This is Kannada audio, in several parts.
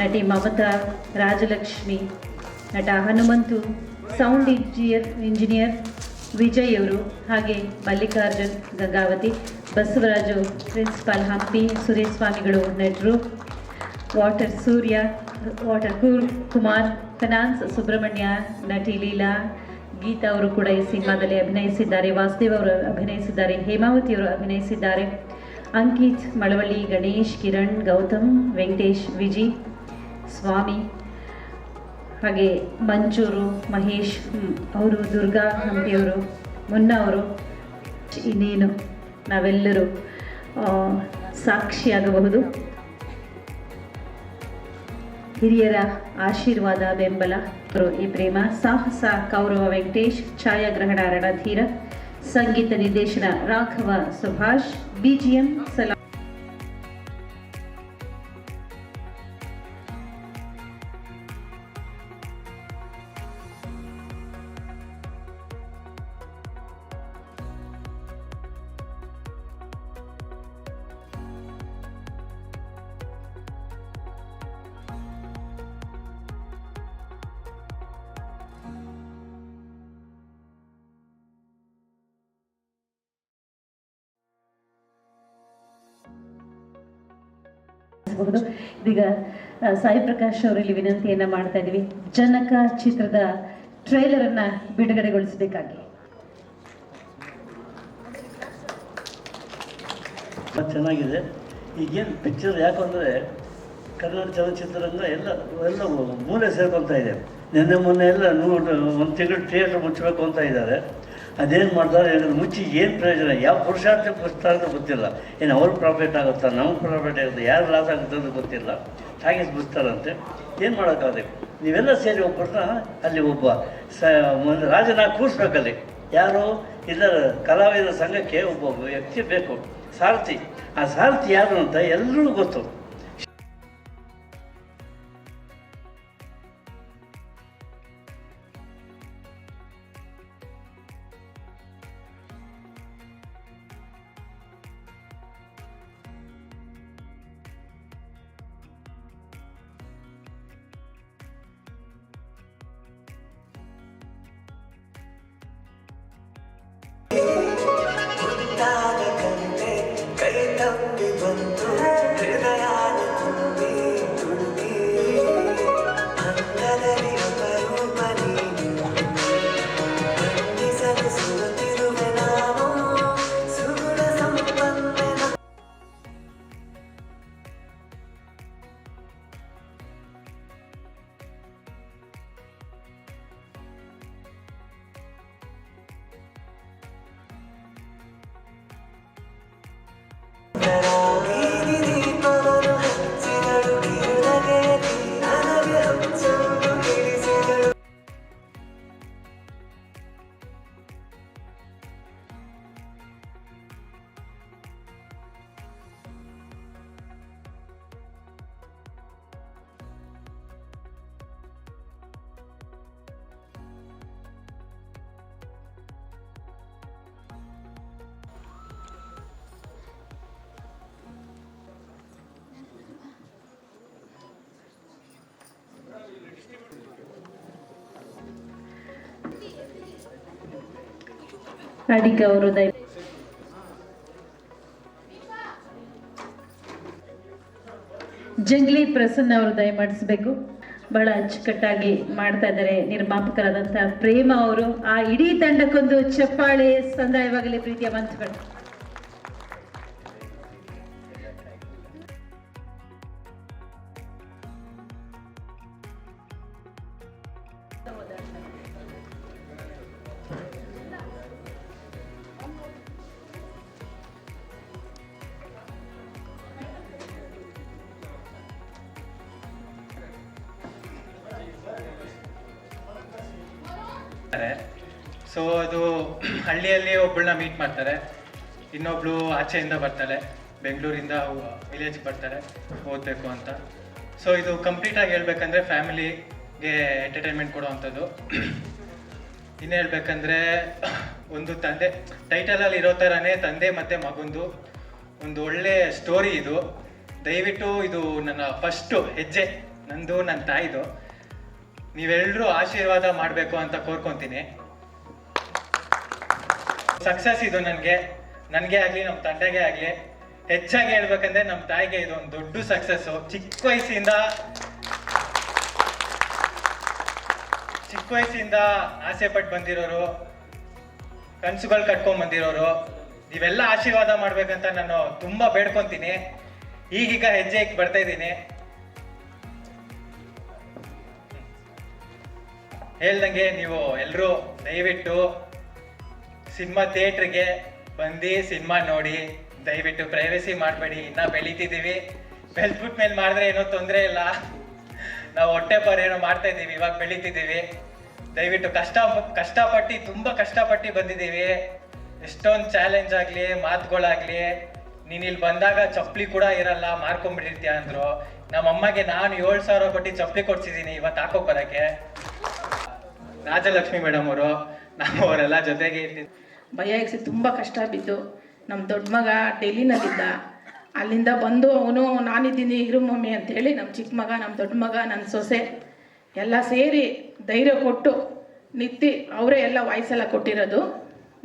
ನಟಿ ಮಮತಾ, ರಾಜಲಕ್ಷ್ಮಿ, ನಟ Hanumanthu sound engineer engineer Vijay ಅವರು ಹಾಗೆ ಮಲ್ಲಿಕಾರ್ಜುನ್, ಗಂಗಾವತಿ, ಬಸವರಾಜು, ಪ್ರಿನ್ಸಿಪಾಲ್ ಹಂಪಿ, ಸುರೇಶ್ ಸ್ವಾಮಿಗಳು ನಟರು. Water Surya, water cool Kumar, finance Subrahmanya, ನಟಿ ಲೀಲಾ, ಗೀತಾ ಅವರು ಕೂಡ ಈ ಸಿನಿಮಾದಲ್ಲಿ ಅಭಿನಯಿಸಿದ್ದಾರೆ, ವಾಸುದೇವ್ ಅವರು ಅಭಿನಯಿಸಿದ್ದಾರೆ, ಹೇಮಾವತಿ ಅವರು ಅಭಿನಯಿಸಿದ್ದಾರೆ. ಅಂಕಿತ್ ಮಳವಳ್ಳಿ, ಗಣೇಶ್ ಕಿರಣ್, ಗೌತಮ್, ವೆಂಕಟೇಶ್, ವಿಜಿ. ಸ್ವಾಮಿ, ಹಾಗೆ ಮಂಜೂರು, ಮಹೇಶ್ ಅವರು ದುರ್ಗಾ ಹಂಪಿಯವರು ಮುನ್ನ ಅವರು ಇನ್ನೇನು, ನಾವೆಲ್ಲರೂ ಸಾಕ್ಷಿಯಾಗಬಹುದು. ಹಿರಿಯರ ಆಶೀರ್ವಾದ, ಬೆಂಬಲ ಈ ಪ್ರೇಮ, ಸಾಹಸ, ಕೌರವ ವೆಂಕಟೇಶ್, ಛಾಯಾಗ್ರಹಣ ರಣಧೀರ, ಸಂಗೀತ ನಿರ್ದೇಶನ ರಾಘವ ಸುಭಾಷ್ ಬಿಜಿಎಂ ಸಲಾ ಬಹುದು ಇದೀಗ ಸಾಯಿ ಪ್ರಕಾಶ್ ಅವರಲ್ಲಿ ವಿನಂತಿಯನ್ನ ಮಾಡ್ತಾ ಇದೀವಿ. ಜನಕ ಚಿತ್ರದ ಟ್ರೈಲರ್ ಅನ್ನ ಬಿಡುಗಡೆಗೊಳಿಸಬೇಕಾಗಿ ಚೆನ್ನಾಗಿದೆ. ಈಗೇನು ಪಿಕ್ಚರ್ ಯಾಕಂದರೆ ಕನ್ನಡ ಚಲನಚಿತ್ರರಂಗ ಎಲ್ಲ ಎಲ್ಲ ಮೂಲೆ ಸೇರ್ಕೊತಾ ಇದೆ. ನಿನ್ನೆ, ಮೊನ್ನೆ ಎಲ್ಲ ನೂರು, ಒಂದು ತಿಂಗಳು ಥಿಯೇಟರ್ ಮುಚ್ಚಬೇಕು ಅಂತ ಇದ್ದಾರೆ. ಅದೇನು ಮಾಡ್ತಾರೆ ಏನಾದ್ರು ಮುಚ್ಚಿ ಏನು ಪ್ರಯೋಜನ? ಯಾವ ಪುರುಷಾರ್ಥ ಬರ್ತಾರೆ ಅಂತ ಗೊತ್ತಿಲ್ಲ. ಏನು ಅವ್ರ ಪ್ರಾಫಿಟ್ ಆಗುತ್ತಾ ನಮ್ಗೆ ಪ್ರಾಫಿಟ್ ಆಗುತ್ತೆ, ಯಾರು ಲಾಸ್ ಆಗುತ್ತೆ ಅಂತ ಗೊತ್ತಿಲ್ಲ. ಹಾಗೆ ಬಿಡ್ತಾರಂತೆ ಏನು ಮಾಡೋಕ್ಕಾಗುತ್ತೆ? ನೀವೆಲ್ಲ ಸೇರಿ ಒಬ್ಬರನ್ನ ಅಲ್ಲಿ ಒಬ್ಬ ಸ, ಒಂದು ರಾಜನ ಕೂರಿಸ್ಬೇಕಲ್ಲಿ. ಯಾರು? ಇದರ ಕಲಾವಿದರ ಸಂಘಕ್ಕೆ ಒಬ್ಬ ವ್ಯಕ್ತಿ ಬೇಕು. ಸಾರಥಿ. ಆ ಸಾರಥಿ ಯಾರು ಅಂತ ಎಲ್ಲರಿಗೂ ಗೊತ್ತು. ರಾಧಿಕಾ ಅವರು ದಯ ಜಂಗ್ಲಿ ಪ್ರಸನ್ನ ಅವರು ದಯಮಾಡಿಸ್ಬೇಕು ಬಹಳ ಅಚ್ಚುಕಟ್ಟಾಗಿ ಮಾಡ್ತಾ ಇದ್ದಾರೆ ನಿರ್ಮಾಪಕರಾದಂತಹ ಪ್ರೇಮ ಅವರು. ಆ ಇಡೀ ತಂಡಕ್ಕೊಂದು ಚಪ್ಪಾಳೆ ಸಂದಾಯವಾಗಲಿ ಪ್ರೀತಿಯ ಮಂತ್ರುಗಳು ಸೊ ಅದು ಹಳ್ಳಿಯಲ್ಲಿ ಒಬ್ಬಳನ್ನ ಮೀಟ್ ಮಾಡ್ತಾರೆ. ಇನ್ನೊಬ್ಳು ಆಚೆಯಿಂದ ಬರ್ತಾಳೆ. ಬೆಂಗಳೂರಿಂದ ವಿಲೇಜ್ ಬರ್ತಾರೆ ಓದಬೇಕು ಅಂತ. ಸೊ ಇದು ಕಂಪ್ಲೀಟಾಗಿ ಹೇಳ್ಬೇಕಂದ್ರೆ ಫ್ಯಾಮಿಲಿಗೆ ಎಂಟರ್ಟೈನ್ಮೆಂಟ್ ಕೊಡುವಂಥದ್ದು. ಇನ್ನು ಹೇಳ್ಬೇಕಂದ್ರೆ ಒಂದು ತಂದೆ ಟೈಟಲಲ್ಲಿ ಇರೋ ಥರನೇ ತಂದೆ ಮತ್ತು ಮಗಂದು ಒಂದು ಒಳ್ಳೆ ಸ್ಟೋರಿ ಇದು. ದಯವಿಟ್ಟು ಇದು ನನ್ನ ಫಸ್ಟು ಹೆಜ್ಜೆ. ನಂದು, ನನ್ನ ತಾಯಿದು. ನೀವೆಲ್ಲರೂ ಆಶೀರ್ವಾದ ಮಾಡಬೇಕು ಅಂತ ಕೋರ್ಕೊತೀನಿ. ಸಕ್ಸಸ್ ಇದು ನನಗೆ. ನನಗೆ ಆಗಲಿ ನಮ್ಮ ತಂದೆಗೆ ಆಗಲಿ. ಹೆಚ್ಚಾಗಿ ಹೇಳ್ಬೇಕಂದ್ರೆ ನಮ್ಮ ತಾಯಿಗೆ ಇದು ಒಂದು ದೊಡ್ಡ ಸಕ್ಸಸ್ಸು ಚಿಕ್ಕ ವಯಸ್ಸಿಂದ ಚಿಕ್ಕ ವಯಸ್ಸಿಂದ ಆಸೆ ಪಟ್ಟು ಬಂದಿರೋರು, ಕನ್ಸುಗಳು ಕಟ್ಕೊಂಡ್ ಬಂದಿರೋರು, ನೀವೆಲ್ಲ ಆಶೀರ್ವಾದ ಮಾಡ್ಬೇಕಂತ ನಾನು ತುಂಬಾ ಬೇಡ್ಕೊತೀನಿ. ಈಗೀಗ ಹೆಜ್ಜೆ ಇಕ್ ಬರ್ತಾ ಇದ್ದೀನಿ. ಹೇಳ್ದಂಗೆ ನೀವು ಎಲ್ಲರೂ ದಯವಿಟ್ಟು ಸಿನಿಮಾ ಥಿಯೇಟ್ರಿಗೆ ಬಂದು ಸಿನಿಮಾ ನೋಡಿ, ದಯವಿಟ್ಟು ಪ್ರೈವಸಿ ಮಾಡಬೇಡಿ. ಇನ್ನ ಬೆಳೀತಿದ್ದೀವಿ. ಬೆಳೆದ್ಬಿಟ್ಟ ಮೇಲೆ ಮಾಡಿದ್ರೆ ಏನೋ ತೊಂದರೆ ಇಲ್ಲ. ನಾವು ಹೊಟ್ಟೆ ಪರ ಏನೋ ಮಾಡ್ತಾ ಇದ್ದೀವಿ, ಇವಾಗ ಬೆಳಿತಿದ್ದೀವಿ. ದಯವಿಟ್ಟು ಕಷ್ಟ, ಕಷ್ಟಪಟ್ಟು, ತುಂಬ ಕಷ್ಟಪಟ್ಟು ಬಂದಿದ್ದೀವಿ. ಎಷ್ಟೊಂದು ಚಾಲೆಂಜ್ ಆಗಲಿ, ಮಾತುಗಳಾಗ್ಲಿ, ನೀನು ಇಲ್ಲಿ ಬಂದಾಗ ಚಪ್ಪಲಿ ಕೂಡ ಇರಲ್ಲ ಮಾರ್ಕೊಂಡ್ಬಿಟ್ಟಿರ್ತೀಯ ಅಂದರು. ನಮ್ಮ ಅಮ್ಮಗೆ ನಾನು ಏಳು ಸಾವಿರ ಕೊಟ್ಟು ಚಪ್ಪಲಿ ಕೊಡ್ಸಿದ್ದೀನಿ ಇವತ್ತು ಹಾಕೋಕ್ ಬರಕ್ಕೆ ರಾಜಲಕ್ಷ್ಮಿ ಮೇಡಮ್ ಅವರು ನಾವು ಅವರೆಲ್ಲ ಜೊತೆಗೆ ಇರ್ತಿದ್ವಿ ಭಯ ಎಗ್ಸಿ ತುಂಬ ಕಷ್ಟ ಬಿದ್ದು ನಮ್ಮ ದೊಡ್ಡ ಮಗ ಡೆಲ್ಲಿನಲ್ಲಿದ್ದ. ಅಲ್ಲಿಂದ ಬಂದು ಅವನು ನಾನಿದ್ದೀನಿ ಇರು ಮಮ್ಮಿ ಅಂತೇಳಿ ನಮ್ಮ ಚಿಕ್ಕ ಮಗ ನಮ್ಮ ದೊಡ್ಡ ಮಗ ನನ್ನ ಸೊಸೆ ಎಲ್ಲ ಸೇರಿ ಧೈರ್ಯ ಕೊಟ್ಟು ನಿತ್ತಿ ಅವರೇ ಎಲ್ಲ ವಾಯ್ಸೆಲ್ಲ ಕೊಟ್ಟಿರೋದು.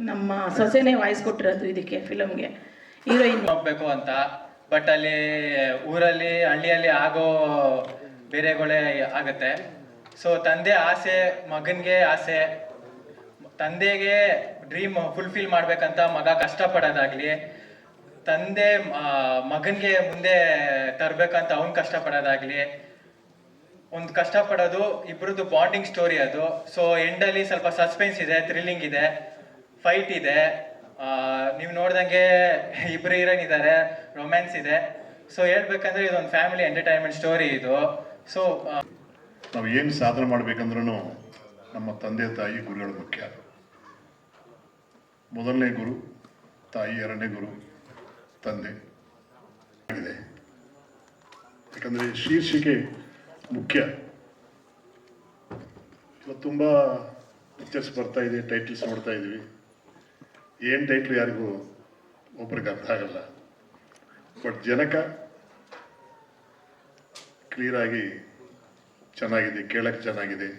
ನಮ್ಮ ಸೊಸೆನೇ ವಾಯ್ಸ್ ಕೊಟ್ಟಿರೋದು ಇದಕ್ಕೆ ಫಿಲಮ್ಗೆ ಹೀರೋಯಿನ್. ಹೋಗ್ಬೇಕು ಅಂತ ಬಟ್ ಅಲ್ಲಿ ಊರಲ್ಲಿ ಹಳ್ಳಿಯಲ್ಲಿ ಆಗೋ ಬೇರೆಗಳೇ ಆಗತ್ತೆ. ಸೊ ತಂದೆ ಆಸೆ, ಮಗನಿಗೆ ಆಸೆ, ತಂದೆಗೆ ಡ್ರೀಮ್ ಫುಲ್ಫಿಲ್ ಮಾಡ್ಬೇಕಂತ ಮಗ ಕಷ್ಟಪಡೋದಾಗ್ಲಿ, ತಂದೆ ಮಗನಿಗೆ ಮುಂದೆ ತರ್ಬೇಕಂತ ಅವ್ನ್ ಕಷ್ಟಪಡೋದಾಗ್ಲಿ, ಒಂದು ಕಷ್ಟಪಡೋದು ಇಬ್ಬರದ್ದು ಬಾಂಡಿಂಗ್ ಸ್ಟೋರಿ ಅದು. ಸೊ ಎಂಡಲ್ಲಿ ಸ್ವಲ್ಪ ಸಸ್ಪೆನ್ಸ್ ಇದೆ ಥ್ರಿಲ್ಲಿಂಗ್ ಇದೆ ಫೈಟ್ ಇದೆ. ನೀವು ನೋಡ್ದಂಗೆ ಇಬ್ಬರು ಹೀರೋನ್ ಇದ್ದಾರೆ ರೊಮ್ಯಾನ್ಸ್ ಇದೆ. ಸೊ ಹೇಳ್ಬೇಕಂದ್ರೆ ಇದೊಂದು ಫ್ಯಾಮಿಲಿ ಎಂಟರ್ಟೈನ್ಮೆಂಟ್ ಸ್ಟೋರಿ ಇದು. ಸೊ ನಾವು ಏನು ಸಾಧನೆ ಮಾಡಬೇಕಂದ್ರೂ ನಮ್ಮ ತಂದೆ ತಾಯಿ ಗುರುಗಳು ಮುಖ್ಯ. ಮೊದಲನೇ ಗುರು ತಾಯಿ ಎರಡನೇ ಗುರು, ತಂದೆ. ಇದೆ ಯಾಕಂದರೆ ಶೀರ್ಷಿಕೆ ಮುಖ್ಯ. ಇವತ್ತು ತುಂಬ ಪಿಕ್ಚರ್ಸ್ ಬರ್ತಾ ಇದೆ ಟೈಟಲ್ಸ್ ನೋಡ್ತಾ ಇದ್ದೀವಿ. ಏನು ಟೈಟ್ಲ್ ಯಾರಿಗೂ ಒಬ್ರಿಗೆ ಅರ್ಥ ಆಗಲ್ಲ. ಬಟ್ ಜನಕ ಕ್ಲಿಯರ್ ಆಗಿ ಚೆನ್ನಾಗಿದೆ ಕೇಳಕ್ಕೆ ಚೆನ್ನಾಗಿದೆ,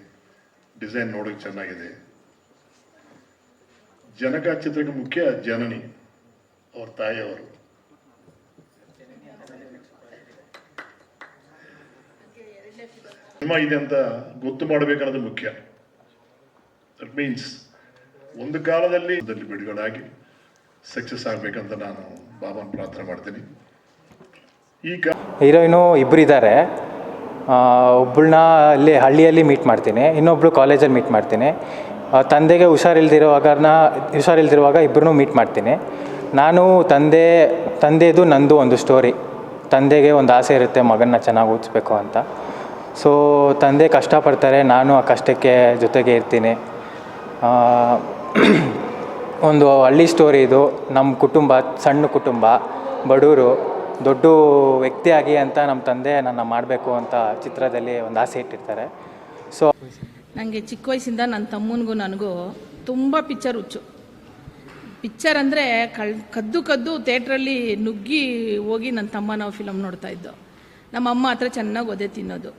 ಡಿಸೈನ್ ನೋಡೋಕ್ಕೆ ಚೆನ್ನಾಗಿದೆ. ಜನಕ ಚಿತ್ರಕ್ಕೆ ಮುಖ್ಯ ಜನನಿ, ಅವ್ರ ತಾಯಿಯವರು ಸಿನಿಮಾ ಇದೆ ಅಂತ ಗೊತ್ತು ಮಾಡಬೇಕನ್ನೋದು ಮುಖ್ಯ. ದಟ್ ಮೀನ್ಸ್ ಒಂದು ಕಾಲದಲ್ಲಿ ಬಿಡುಗಡೆ ಬಿಡುಗಡಾಗಿ ಸಕ್ಸಸ್ ಆಗಬೇಕಂತ ನಾನು ಬಾಬಾನ ಪ್ರಾರ್ಥನೆ ಮಾಡ್ತೀನಿ. ಈಗ ಹೀರೋಯಿನು ಇಬ್ಬರು ಇದ್ದಾರೆ ಒಬ್ಬಳನ್ನ ಅಲ್ಲಿ ಹಳ್ಳಿಯಲ್ಲಿ ಮೀಟ್ ಮಾಡ್ತೀನಿ ಇನ್ನೊಬ್ಬಳು ಕಾಲೇಜಲ್ಲಿ ಮೀಟ್ ಮಾಡ್ತೀನಿ. ತಂದೆಗೆ ಹುಷಾರಿಲ್ದಿರೋವಾಗನ ಹುಷಾರಿಲ್ದಿರುವಾಗ ಇಬ್ಬರನ್ನೂ ಮೀಟ್ ಮಾಡ್ತೀನಿ. ನಾನು ತಂದೆ, ತಂದೆದು ನಂದು ಒಂದು ಸ್ಟೋರಿ ತಂದೆಗೆ ಒಂದು ಆಸೆ ಇರುತ್ತೆ, ಮಗನ್ನ ಚೆನ್ನಾಗಿ ಓದಿಸ್ಬೇಕು ಅಂತ. ಸೊ ತಂದೆ ಕಷ್ಟಪಡ್ತಾರೆ, ನಾನು ಆ ಕಷ್ಟಕ್ಕೆ ಜೊತೆಗೆ ಇರ್ತೀನಿ. ಒಂದು ಹಳ್ಳಿ ಸ್ಟೋರಿ ಇದು. ನಮ್ಮ ಕುಟುಂಬ, ಸಣ್ಣ ಕುಟುಂಬ ಬಡವರು ದೊಡ್ಡ ವ್ಯಕ್ತಿಯಾಗಿ ಅಂತ ನಮ್ಮ ತಂದೆ ನನ್ನ ಮಾಡಬೇಕು ಅಂತ ಚಿತ್ರದಲ್ಲಿ ಒಂದು ಆಸೆ ಇಟ್ಟಿರ್ತಾರೆ. ಸೊ ನನಗೆ ಚಿಕ್ಕ ವಯಸ್ಸಿಂದ ನನ್ನ ತಮ್ಮನಿಗೂ ನನಗೂ ತುಂಬ ಪಿಕ್ಚರ್ ಹುಚ್ಚು. ಪಿಕ್ಚರ್ ಅಂದರೆ ಕಳ್, ಕದ್ದು ಕದ್ದು ಥಿಯೇಟ್ರಲ್ಲಿ ನುಗ್ಗಿ ಹೋಗಿ ನನ್ನ ತಮ್ಮ ನಾವು ಫಿಲಮ್ ನೋಡ್ತಾ ಇದ್ದು. ನಮ್ಮ ಅಮ್ಮ ಹತ್ರ ಚೆನ್ನಾಗಿ ಒದೆ ತಿನ್ನೋದು.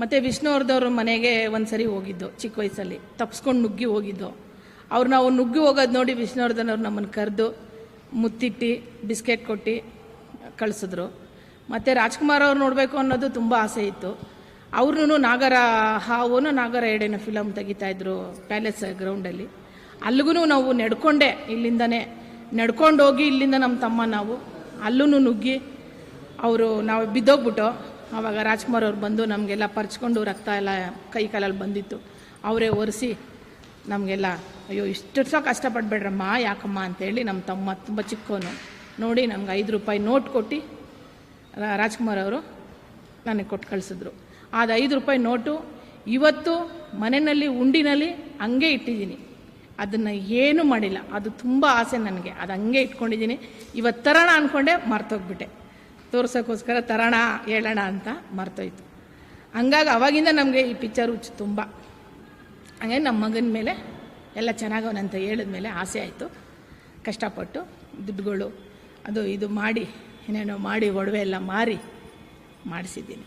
ಮತ್ತು ವಿಷ್ಣುವರ್ಧವ್ರ ಮನೆಗೆ ಒಂದು ಸರಿ ಹೋಗಿದ್ದು ಚಿಕ್ಕ ವಯಸ್ಸಲ್ಲಿ, ತಪ್ಸ್ಕೊಂಡು ನುಗ್ಗಿ ಹೋಗಿದ್ದು. ಅವ್ರು ನಾವು ನುಗ್ಗಿ ಹೋಗೋದು ನೋಡಿ ವಿಷ್ಣುವರ್ಧನ್ ಅವ್ರು ನಮ್ಮನ್ನು ಕರೆದು ಮುತ್ತಿಟ್ಟು, ಬಿಸ್ಕೆಟ್ ಕೊಟ್ಟು ಕಳಿಸಿದ್ರು. ಮತ್ತು ರಾಜ್ಕುಮಾರ್ ಅವ್ರು ನೋಡಬೇಕು ಅನ್ನೋದು ತುಂಬ ಆಸೆ ಇತ್ತು. ಅವ್ರೂ ನಾಗರ ಹಾವು ನಾಗರ ಎಡೆನ ಫಿಲಮ್ ತೆಗಿತಾಯಿದ್ರು ಪ್ಯಾಲೇಸ್ ಗ್ರೌಂಡಲ್ಲಿ ಅಲ್ಲಿಗೂ ನಾವು ನಡ್ಕೊಂಡೆ ಇಲ್ಲಿಂದನೇ. ನಡ್ಕೊಂಡು ಹೋಗಿ ಇಲ್ಲಿಂದ ನಮ್ಮ ತಮ್ಮ ನಾವು. ಅಲ್ಲೂ ನುಗ್ಗಿ ಅವರು ನಾವು ಬಿದ್ದೋಗ್ಬಿಟ್ಟು ಆವಾಗ ರಾಜ್ಕುಮಾರ್ ಅವ್ರು ಬಂದು ನಮಗೆಲ್ಲ ಪರ್ಚ್ಕೊಂಡು ರಕ್ತ ಎಲ್ಲ ಕೈ ಕಾಲಲ್ಲಿ ಬಂದಿತ್ತು. ಅವರೇ ಒರೆಸಿ ನಮಗೆಲ್ಲ, ಅಯ್ಯೋ, ಇಷ್ಟು ಸಹ ಕಷ್ಟಪಡಬೇಡ್ರಮ್ಮ, ಯಾಕಮ್ಮ? ಅಂತೇಳಿ ನಮ್ಮ ತಮ್ಮ ತುಂಬ ಚಿಕ್ಕವನು ನೋಡಿ ನಮ್ಗೆ ಐದು ರೂಪಾಯಿ ನೋಟ್ ಕೊಟ್ಟು ರಾಜ್ಕುಮಾರ್ ಅವರು ನನಗೆ ಕೊಟ್ಟು ಕಳಿಸಿದ್ರು. ಅದು ಐದು ರೂಪಾಯಿ ನೋಟು ಇವತ್ತು ಮನೆಯಲ್ಲಿ, ಉಂಡಿನಲ್ಲಿ ಹಂಗೆ ಇಟ್ಟಿದ್ದೀನಿ. ಅದನ್ನು ಏನೂ ಮಾಡಿಲ್ಲ. ಅದು ತುಂಬ ಆಸೆ ನನಗೆ. ಅದು ಹಂಗೆ ಇಟ್ಕೊಂಡಿದ್ದೀನಿ. ಇವತ್ತು ತರೋಣ ಅಂದ್ಕೊಂಡೆ ಮರ್ತೋಗ್ಬಿಟ್ಟೆ. ತೋರ್ಸೋಕ್ಕೋಸ್ಕರ ತರೋಣ, ಹೇಳೋಣ ಅಂತ ಮರ್ತೋಯ್ತು. ಹಂಗಾಗಿ ಅವಾಗಿಂದ ನಮಗೆ ಈ ಪಿಕ್ಚರ್ ಹುಚ್ಚು ತುಂಬ. ಹಾಗೆ ನಮ್ಮ ಮಗನ ಮೇಲೆ ಎಲ್ಲ ಚೆನ್ನಾಗವನಂತ ಹೇಳಿದ್ಮೇಲೆ ಆಸೆ ಆಯಿತು. ಕಷ್ಟಪಟ್ಟು ದುಡ್ಡುಗಳು ಅದು ಇದು ಮಾಡಿ ಏನೇನೋ ಮಾಡಿ ಒಡವೆ ಎಲ್ಲ ಮಾರಿ ಮಾಡಿಸಿದ್ದೀನಿ.